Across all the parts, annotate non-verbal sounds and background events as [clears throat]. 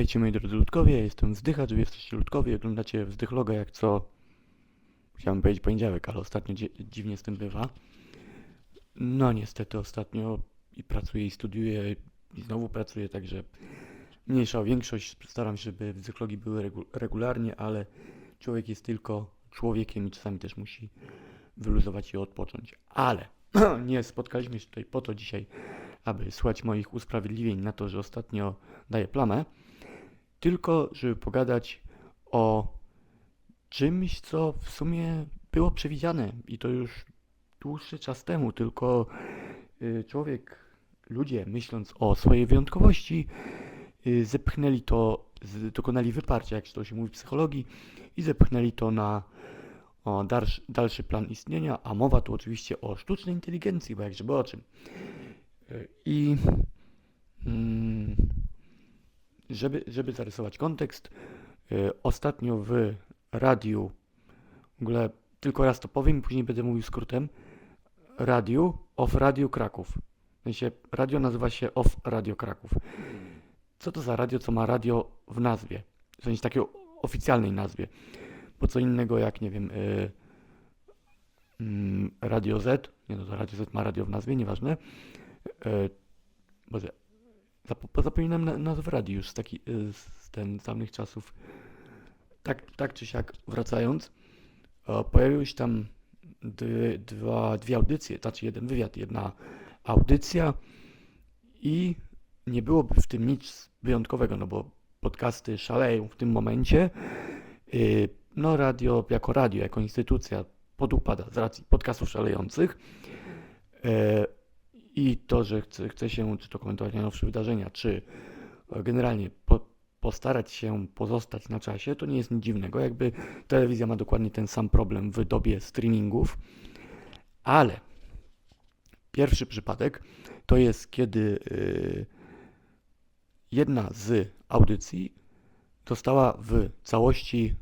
Witajcie moi drodzy ludkowie, ja jestem Wzdychacz, wy jesteście ludkowie, oglądacie Wzdychloga jak co... Chciałem powiedzieć poniedziałek, ale ostatnio dzie- dziwnie z tym bywa. No niestety ostatnio i pracuję i studiuję i znowu pracuję, także mniejsza o większość. Staram się, żeby Wzdychlogi były regu- regularnie, ale człowiek jest tylko człowiekiem i czasami też musi wyluzować i odpocząć. Ale [clears throat] nie spotkaliśmy się tutaj po to dzisiaj, aby słuchać moich usprawiedliwień na to, że ostatnio daję plamę, tylko żeby pogadać o czymś, co w sumie było przewidziane i to już dłuższy czas temu, tylko y, człowiek, ludzie myśląc o swojej wyjątkowości, y, zepchnęli to, dokonali wyparcia, jak to się mówi w psychologii, i zepchnęli to na dalszy, plan istnienia, a mowa tu oczywiście o sztucznej inteligencji, bo jak żeby o czym. Y, I mm, żeby, żeby zarysować kontekst, y, ostatnio w radiu, w ogóle tylko raz to powiem, później będę mówił skrótem, radiu, off Radio Kraków. W sensie radio nazywa się Off Radio Kraków. Co to za radio, co ma radio w nazwie? W sensie takiej oficjalnej nazwie. Bo co innego jak, nie wiem, y, mm, Radio Z, nie no, to Radio Z ma radio w nazwie, nieważne. Y, Boże, zap- zapominam na, nazw już taki, y, z ten z dawnych czasów. Tak, tak czy siak, wracając, e, pojawiły się tam dwa, dwie audycje, znaczy jeden wywiad, jedna audycja i nie byłoby w tym nic wyjątkowego, no bo podcasty szaleją w tym momencie. Y, No radio jako radio, jako instytucja podupada z racji podcastów szalejących. E, I to, że chce, chce się czy to komentować najnowsze wydarzenia, czy e, generalnie po, postarać się pozostać na czasie, to nie jest nic dziwnego. Jakby telewizja ma dokładnie ten sam problem w dobie streamingów, ale pierwszy przypadek to jest, kiedy y, jedna z audycji została w całości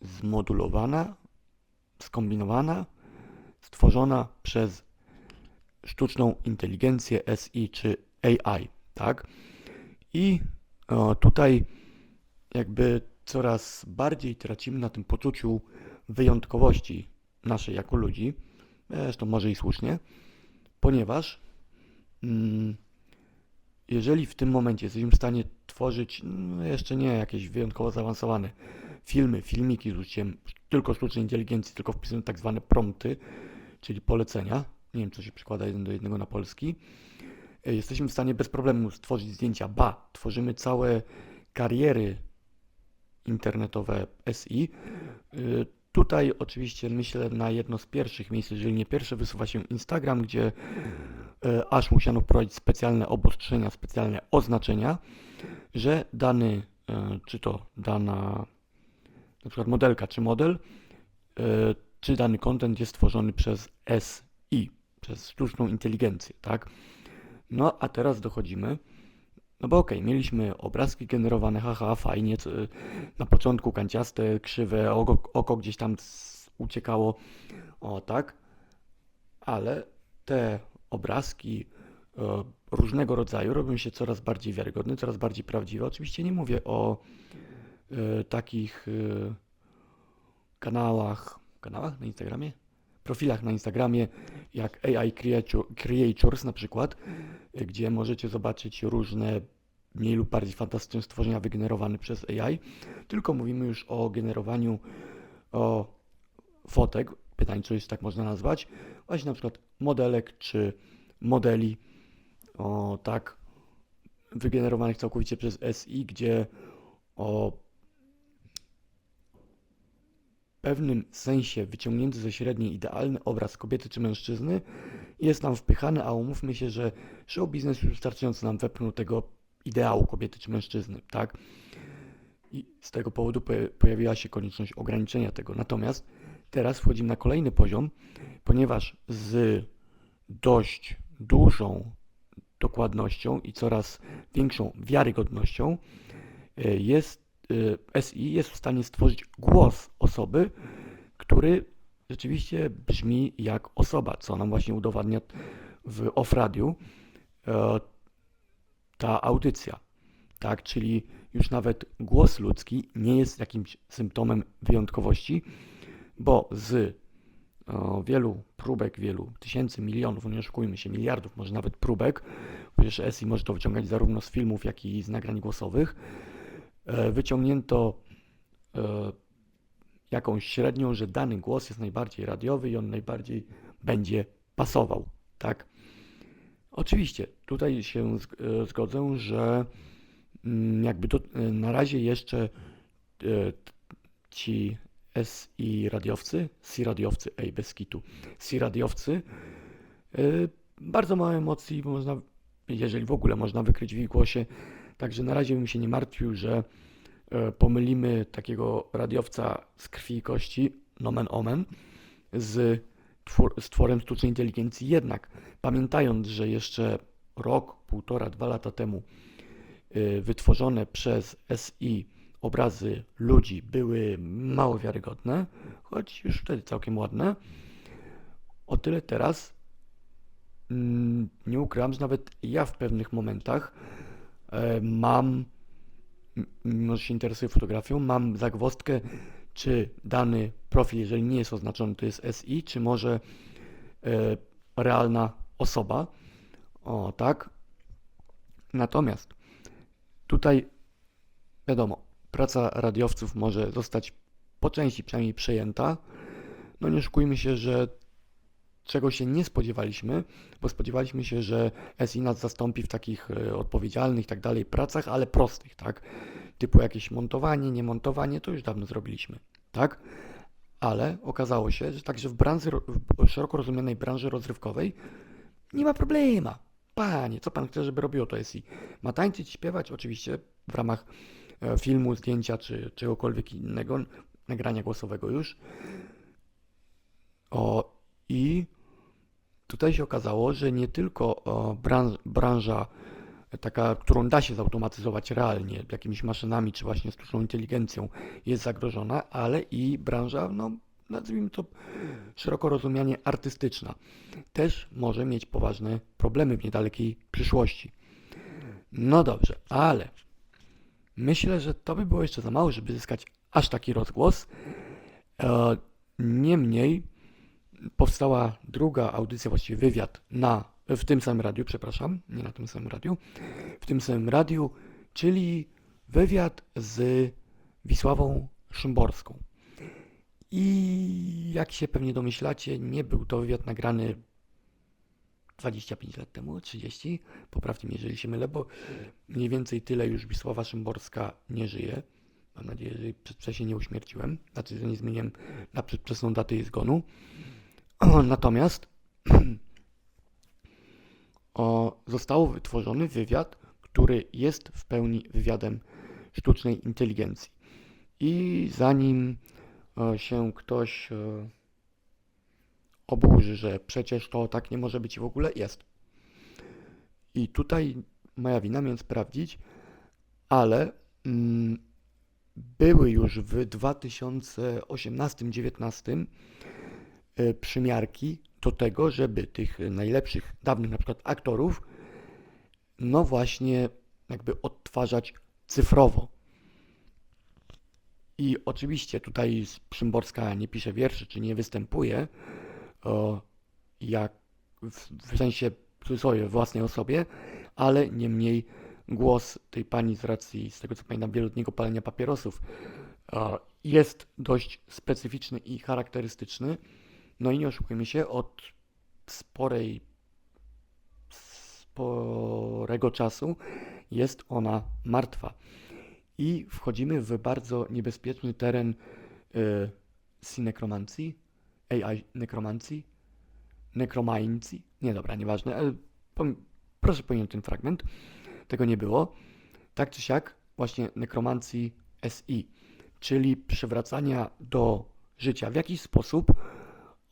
zmodulowana, skombinowana, stworzona przez sztuczną inteligencję SI czy AI, tak? I o, tutaj jakby coraz bardziej tracimy na tym poczuciu wyjątkowości naszej jako ludzi, zresztą może i słusznie, ponieważ mm, jeżeli w tym momencie jesteśmy w stanie tworzyć no jeszcze nie jakieś wyjątkowo zaawansowane filmy, filmiki z użyciem tylko sztucznej inteligencji, tylko wpisując tak zwane prompty, czyli polecenia, nie wiem co się przykłada jeden do jednego na polski, e, jesteśmy w stanie bez problemu stworzyć zdjęcia, ba, tworzymy całe kariery internetowe SI. Y, Tutaj oczywiście myślę na jedno z pierwszych miejsc, jeżeli nie pierwsze, wysuwa się Instagram, gdzie e, aż musiano wprowadzić specjalne obostrzenia, specjalne oznaczenia, że dany, e, czy to dana na przykład modelka czy model, e, czy dany content jest tworzony przez SI, przez sztuczną inteligencję, tak? No a teraz dochodzimy, no bo okej, mieliśmy obrazki generowane, haha, fajnie, na początku kanciaste, krzywe, oko, oko gdzieś tam uciekało, o tak, ale te obrazki e, różnego rodzaju robią się coraz bardziej wiarygodne, coraz bardziej prawdziwe. Oczywiście nie mówię o e, takich e, kanałach, kanałach na Instagramie? Profilach na Instagramie, jak AI Creature- Creators na przykład, e, gdzie możecie zobaczyć różne mniej lub bardziej fantastyczne stworzenia wygenerowane przez AI, tylko mówimy już o generowaniu o fotek, pytań, czy jest tak można nazwać, właśnie na przykład modelek czy modeli, o tak, wygenerowanych całkowicie przez SI, gdzie o pewnym sensie wyciągnięty ze średniej idealny obraz kobiety czy mężczyzny jest nam wpychany, a umówmy się, że show biznes już wystarczająco nam wepchnął tego ideału kobiety czy mężczyzny, tak? I z tego powodu poja- pojawiła się konieczność ograniczenia tego. Natomiast teraz wchodzimy na kolejny poziom, ponieważ z dość dużą dokładnością i coraz większą wiarygodnością y, jest SI jest w stanie stworzyć głos osoby, który rzeczywiście brzmi jak osoba, co nam właśnie udowadnia w off radiu e, ta audycja. tak? Czyli już nawet głos ludzki nie jest jakimś symptomem wyjątkowości, bo z o, wielu próbek, wielu tysięcy, milionów, nie oszukujmy się, miliardów, może nawet próbek, przecież SI może to wyciągać zarówno z filmów, jak i z nagrań głosowych, e, wyciągnięto e, jakąś średnią, że dany głos jest najbardziej radiowy i on najbardziej będzie pasował, tak? Oczywiście, tutaj się e, zgodzę, że mm, jakby e, na razie jeszcze e, ci SI radiowcy, SI radiowcy, ej, bez kitu, SI radiowcy, e, bardzo mało emocji można, jeżeli w ogóle można wykryć w ich głosie, także na razie bym się nie martwił, że e, pomylimy takiego radiowca z krwi i kości, nomen omen, z, twór, z tworem sztucznej inteligencji. Jednak pamiętając, że jeszcze rok, półtora, dwa lata temu y, wytworzone przez SI obrazy ludzi były mało wiarygodne, choć już wtedy całkiem ładne, o tyle teraz mm, nie ukrywam, że nawet ja w pewnych momentach e, mam, m- mimo że się interesuję fotografią, mam zagwozdkę, czy dany profil, jeżeli nie jest oznaczony, to jest SI, czy może e, realna osoba. O, tak. Natomiast tutaj wiadomo, praca radiowców może zostać po części przynajmniej przejęta. No nie oszukujmy się, że czego się nie spodziewaliśmy, bo spodziewaliśmy się, że SI nas zastąpi w takich e, odpowiedzialnych i tak dalej pracach, ale prostych, tak? Typu jakieś montowanie, niemontowanie, to już dawno zrobiliśmy, tak? Ale okazało się, że także w branży, w szeroko rozumianej branży rozrywkowej nie ma problemu. Panie, co pan chce, żeby robiło to SI? Ma tańczyć, śpiewać, oczywiście w ramach e, filmu, zdjęcia czy czegokolwiek innego, nagrania głosowego już. O, i tutaj się okazało, że nie tylko branża taka, którą da się zautomatyzować realnie jakimiś maszynami czy właśnie sztuczną inteligencją jest zagrożona, ale i branża, no nazwijmy to szeroko rozumianie artystyczna też może mieć poważne problemy w niedalekiej przyszłości. No dobrze, ale myślę, że to by było jeszcze za mało, żeby zyskać aż taki rozgłos. E, Niemniej powstała druga audycja, właściwie wywiad na, w tym samym radiu, przepraszam, nie na tym samym radiu, w tym samym radiu, czyli wywiad z Wisławą Szymborską. I jak się pewnie domyślacie, nie był to wywiad nagrany 25 lat temu, 30, poprawcie mnie, jeżeli się mylę, bo mniej więcej tyle już Wisława Szymborska nie żyje. Mam nadzieję, że przedwcześnie nie uśmierciłem, znaczy, że nie zmieniłem na przedwczesną datę jej zgonu. [clears throat] Natomiast [clears throat] o, został wytworzony wywiad, który jest w pełni wywiadem sztucznej inteligencji. I zanim e, się ktoś e, oburzy, że przecież to tak nie może być i w ogóle jest. I tutaj moja wina, więc sprawdzić, ale mm, były już w 2018-2019 y, przymiarki do tego, żeby tych najlepszych dawnych na przykład aktorów, no właśnie jakby odtwarzać cyfrowo. I oczywiście tutaj z Szymborska nie pisze wierszy, czy nie występuje, o, jak w, w sensie cudzysłowie własnej osobie, ale niemniej głos tej pani z racji, z tego co pamiętam, wieloletniego palenia papierosów e, jest dość specyficzny i charakterystyczny. No i nie oszukujmy się, od sporej, sporego czasu jest ona martwa. I wchodzimy w bardzo niebezpieczny teren y, sinekromancji, AI nekromancji, nekromancji, nie dobra, nieważne, ale pom- proszę pominąć ten fragment, tego nie było. Tak czy siak, właśnie nekromancji SI, czyli przywracania do życia w jakiś sposób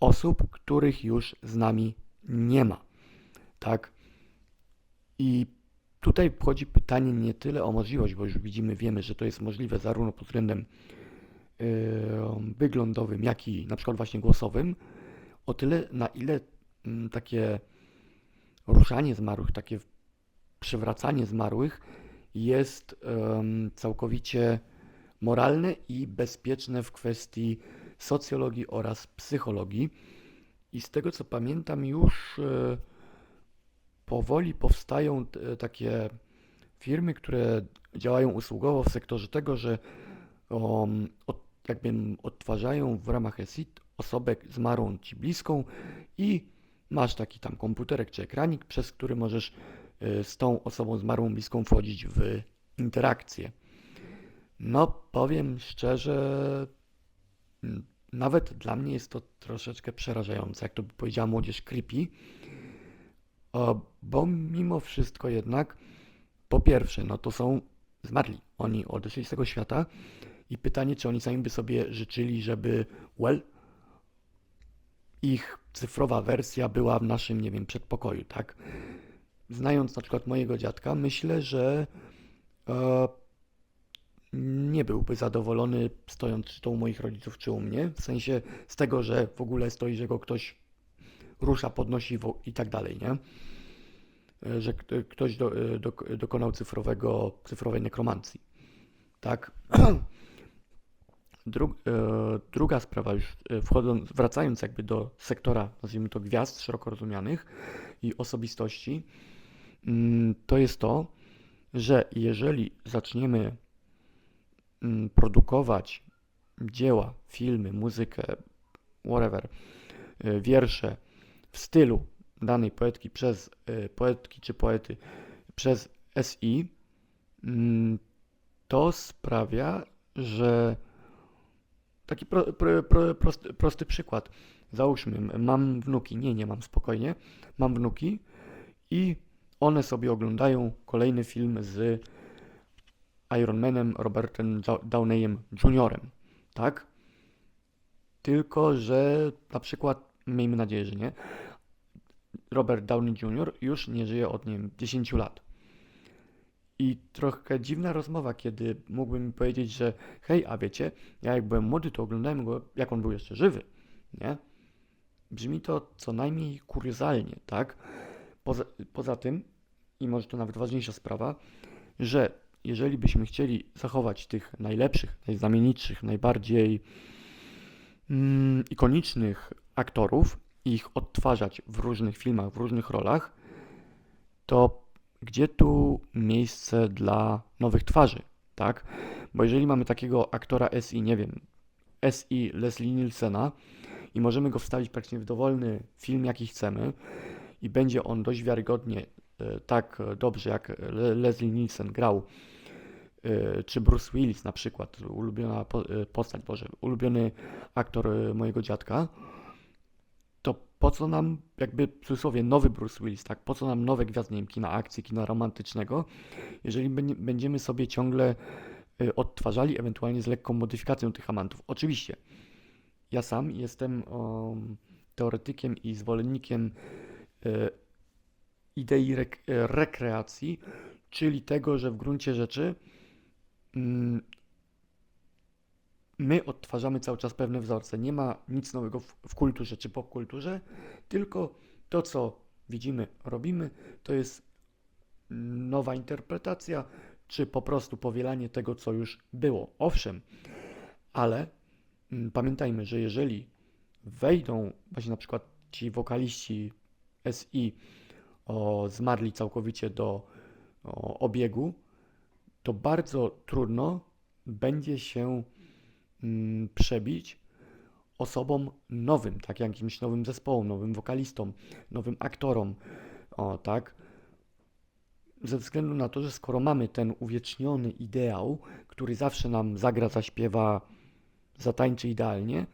osób, których już z nami nie ma. Tak? I tutaj wchodzi pytanie nie tyle o możliwość, bo już widzimy, wiemy, że to jest możliwe zarówno pod względem yy, wyglądowym, jak i na przykład właśnie głosowym, o tyle na ile mm, takie ruszanie zmarłych, takie przywracanie zmarłych jest całkowicie moralne i bezpieczne w kwestii socjologii oraz psychologii. I z tego co pamiętam, już e, powoli powstają t- takie firmy, które działają usługowo w sektorze tego, że um, od, jakby odtwarzają w ramach ESIT osobę zmarłą ci bliską i masz taki tam komputerek czy ekranik, przez który możesz y, z tą osobą zmarłą bliską wchodzić w interakcję. No, powiem szczerze, nawet dla mnie jest to troszeczkę przerażające, jak to by powiedziała młodzież creepy, bo mimo wszystko jednak, po pierwsze, no to są zmarli. Oni odeszli z tego świata i pytanie, czy oni sami by sobie życzyli, żeby, well, ich cyfrowa wersja była w naszym, nie wiem, przedpokoju, tak? Znając na przykład mojego dziadka, myślę, że e, nie byłby zadowolony stojąc czy to u moich rodziców, czy u mnie, w sensie z tego, że w ogóle stoi, że go ktoś rusza, podnosi i tak dalej, nie? E, Że ktoś do, e, dok- dokonał cyfrowego, cyfrowej nekromancji, tak? [clears throat] E, druga sprawa, już e, wchodząc, wracając jakby do sektora, nazwijmy to gwiazd szeroko rozumianych i osobistości, mm, to jest to, że jeżeli zaczniemy produkować dzieła, filmy, muzykę, whatever, e, wiersze w stylu danej poetki przez e, poetki czy poety przez SI, mm, to sprawia, że Taki pro, pro, pro, prosty, prosty przykład. Załóżmy, mam wnuki. Nie, nie mam, spokojnie. Mam wnuki i one sobie oglądają kolejny film z Iron Manem Robertem Downeyem Jr., tak? Tylko, że na przykład, miejmy nadzieję, że nie, Robert Downey Jr. już nie żyje od, nie wiem, 10 lat. I trochę dziwna rozmowa, kiedy mógłbym powiedzieć, że hej, a wiecie, ja jak byłem młody, to oglądałem go, jak on był jeszcze żywy, nie? Brzmi to co najmniej kuriozalnie, tak? Poza, poza tym, i może to nawet ważniejsza sprawa, że jeżeli byśmy chcieli zachować tych najlepszych, najznamienitszych, najbardziej mm, ikonicznych aktorów i ich odtwarzać w różnych filmach, w różnych rolach, to gdzie tu miejsce dla nowych twarzy, tak? Bo jeżeli mamy takiego aktora SI, nie wiem, SI Leslie Nielsena i możemy go wstawić praktycznie w dowolny film, jaki chcemy i będzie on dość wiarygodnie tak e, dobrze, jak Le- Leslie Nielsen grał, e, czy Bruce Willis na przykład, ulubiona po- e, postać, Boże, ulubiony aktor e, mojego dziadka, to po co nam, jakby w cudzysłowie, nowy Bruce Willis, tak? Po co nam nowe gwiazdy, kina akcji, kina romantycznego, jeżeli będzie- będziemy sobie ciągle odtwarzali, ewentualnie z lekką modyfikacją tych amantów. Oczywiście, ja sam jestem teoretykiem i zwolennikiem y, idei rek rekreacji, czyli tego, że w gruncie rzeczy mm, my odtwarzamy cały czas pewne wzorce. Nie ma nic nowego w, w kulturze czy popkulturze, tylko to, co widzimy, robimy, to jest nowa interpretacja, czy po prostu powielanie tego, co już było. Owszem, ale mm, pamiętajmy, że jeżeli wejdą właśnie na przykład ci wokaliści SI o, zmarli całkowicie do o, obiegu, to bardzo trudno będzie się mm, przebić osobom nowym, tak jak jakimś nowym zespołom, nowym wokalistom, nowym aktorom, o tak, ze względu na to, że skoro mamy ten uwieczniony ideał, który zawsze nam zagra, zaśpiewa, zatańczy idealnie,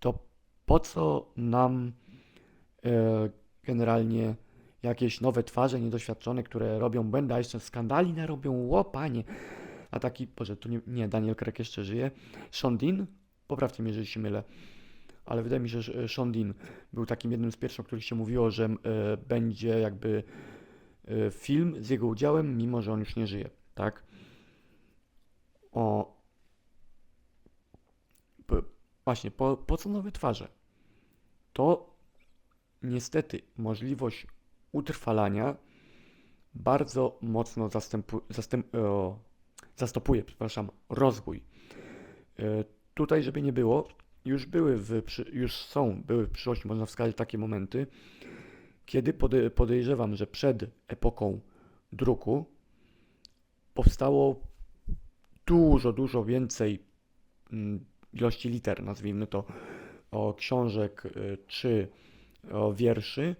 to po co nam e, generalnie jakieś nowe twarze niedoświadczone, które robią błędy, a jeszcze skandali narobią, łopanie. A taki, Boże, tu nie, nie Daniel Craig jeszcze żyje. Sean Dean, poprawcie mnie, jeżeli się mylę, ale wydaje mi się, że e, Sean Dean był takim jednym z pierwszych, o których się mówiło, że e, będzie jakby e, film z jego udziałem, mimo że on już nie żyje, tak? O, p- właśnie, po, po co nowe twarze? To niestety możliwość utrwalania bardzo mocno zastępu, zastęp, o, zastopuje, przepraszam, rozwój. E, Tutaj, żeby nie było, już były w, już są, były w przyszłości, można wskazać takie momenty, kiedy pode, podejrzewam, że przed epoką druku powstało dużo, dużo więcej mm, ilości liter, nazwijmy to, o książek y, czy o wierszy.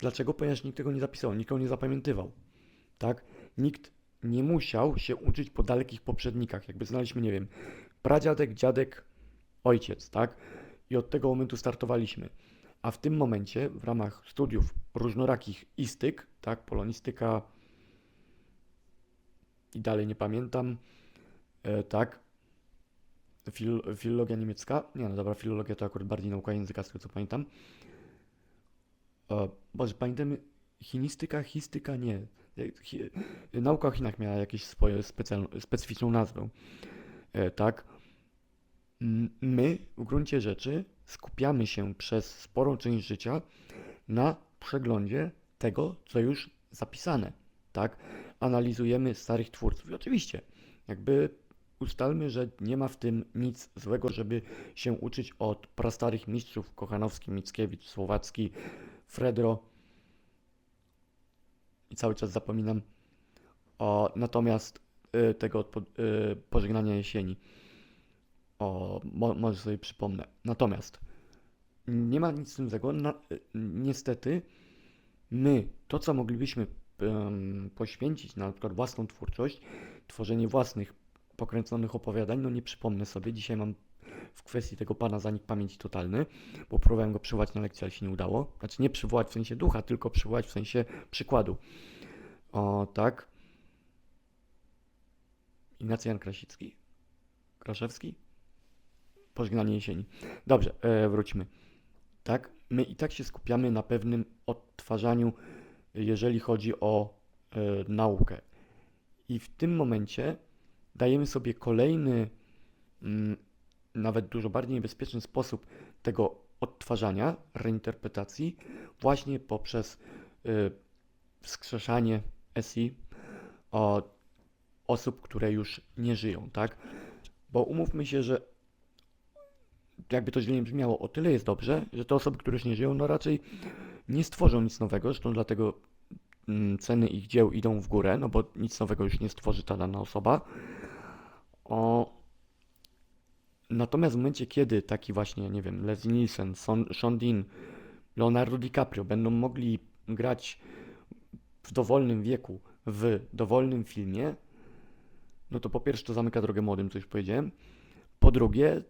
Dlaczego? Ponieważ nikt tego nie zapisał, nikt nie zapamiętywał. Tak? Nikt nie musiał się uczyć po dalekich poprzednikach. Jakby znaliśmy, nie wiem, pradziadek, dziadek, ojciec, tak? I od tego momentu startowaliśmy. A w tym momencie, w ramach studiów różnorakich istyk, tak, polonistyka i dalej nie pamiętam, e, tak, fil, filologia niemiecka, nie no dobra, filologia to akurat bardziej nauka języka, z tego co pamiętam. Boże, pamiętamy, chinistyka, histyka, nie. Nauka o Chinach miała jakąś swoją specyficzną nazwę, e, tak. My w gruncie rzeczy skupiamy się przez sporą część życia na przeglądzie tego, co już zapisane, tak? Analizujemy starych twórców i oczywiście, jakby ustalmy, że nie ma w tym nic złego, żeby się uczyć od prastarych mistrzów Kochanowski, Mickiewicz, Słowacki, Fredro i cały czas zapominam o natomiast y, tego y, pożegnania jesieni. O, mo, może sobie przypomnę. Natomiast nie ma nic z tym złego. Na, y, niestety, my to, co moglibyśmy em, poświęcić na przykład własną twórczość, tworzenie własnych pokręconych opowiadań, no nie przypomnę sobie. Dzisiaj mam w kwestii tego pana zanik pamięci totalny, bo próbowałem go przywołać na lekcji, ale się nie udało. Znaczy nie przywołać w sensie ducha, tylko przywołać w sensie przykładu. O, tak. Ignacy Jan Krasicki. Kraszewski? Pożegnanie jesieni. Dobrze, e, wróćmy. Tak, my i tak się skupiamy na pewnym odtwarzaniu, jeżeli chodzi o e, naukę. I w tym momencie dajemy sobie kolejny, mm, nawet dużo bardziej niebezpieczny sposób tego odtwarzania, reinterpretacji, właśnie poprzez y, wskrzeszanie SI o osób, które już nie żyją, tak? Bo umówmy się, że jakby to źle nie brzmiało, o tyle jest dobrze, że te osoby, które już nie żyją, no raczej nie stworzą nic nowego, zresztą dlatego mm, ceny ich dzieł idą w górę, no bo nic nowego już nie stworzy ta dana osoba. O, natomiast w momencie, kiedy taki właśnie, nie wiem, Leslie Nielsen, Son, Sean Dean, Leonardo DiCaprio będą mogli grać w dowolnym wieku, w dowolnym filmie, no to po pierwsze to zamyka drogę młodym, co już powiedziałem. Po drugie,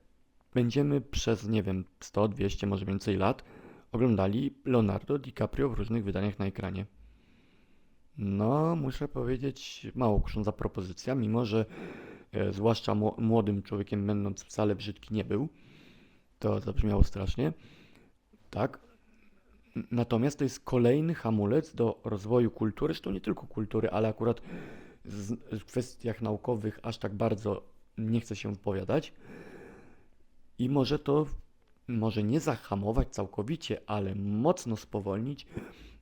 będziemy przez, nie wiem, 100, 200, może więcej lat oglądali Leonardo DiCaprio w różnych wydaniach na ekranie. No, muszę powiedzieć, mało kusząca propozycja, mimo że zwłaszcza mło- młodym człowiekiem będąc wcale brzydki nie był. To zabrzmiało strasznie. Tak. Natomiast to jest kolejny hamulec do rozwoju kultury, zresztą nie tylko kultury, ale akurat w kwestiach naukowych aż tak bardzo nie chcę się wypowiadać. I może to, może nie zahamować całkowicie, ale mocno spowolnić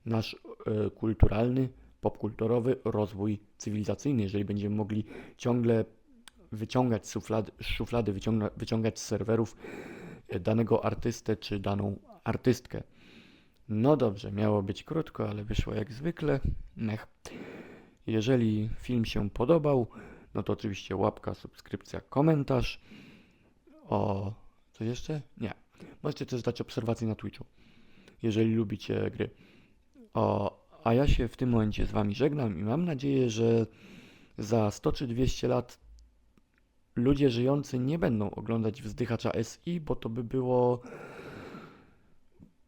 nasz e, kulturalny, popkulturowy rozwój cywilizacyjny, jeżeli będziemy mogli ciągle wyciągać z szuflady, z szuflady wyciąga, wyciągać z serwerów e, danego artystę czy daną artystkę. No dobrze, miało być krótko, ale wyszło jak zwykle. Mech. Jeżeli film się podobał, no to oczywiście łapka, subskrypcja, komentarz. O, coś jeszcze? Nie. Możecie też dać obserwacje na Twitchu, jeżeli lubicie gry. O, a ja się w tym momencie z Wami żegnam i mam nadzieję, że za 100 czy 200 lat ludzie żyjący nie będą oglądać wzdychacza SI, bo to by było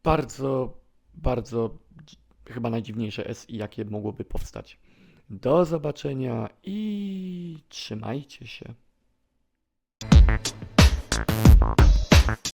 bardzo, bardzo chyba najdziwniejsze SI, jakie mogłoby powstać. Do zobaczenia i trzymajcie się.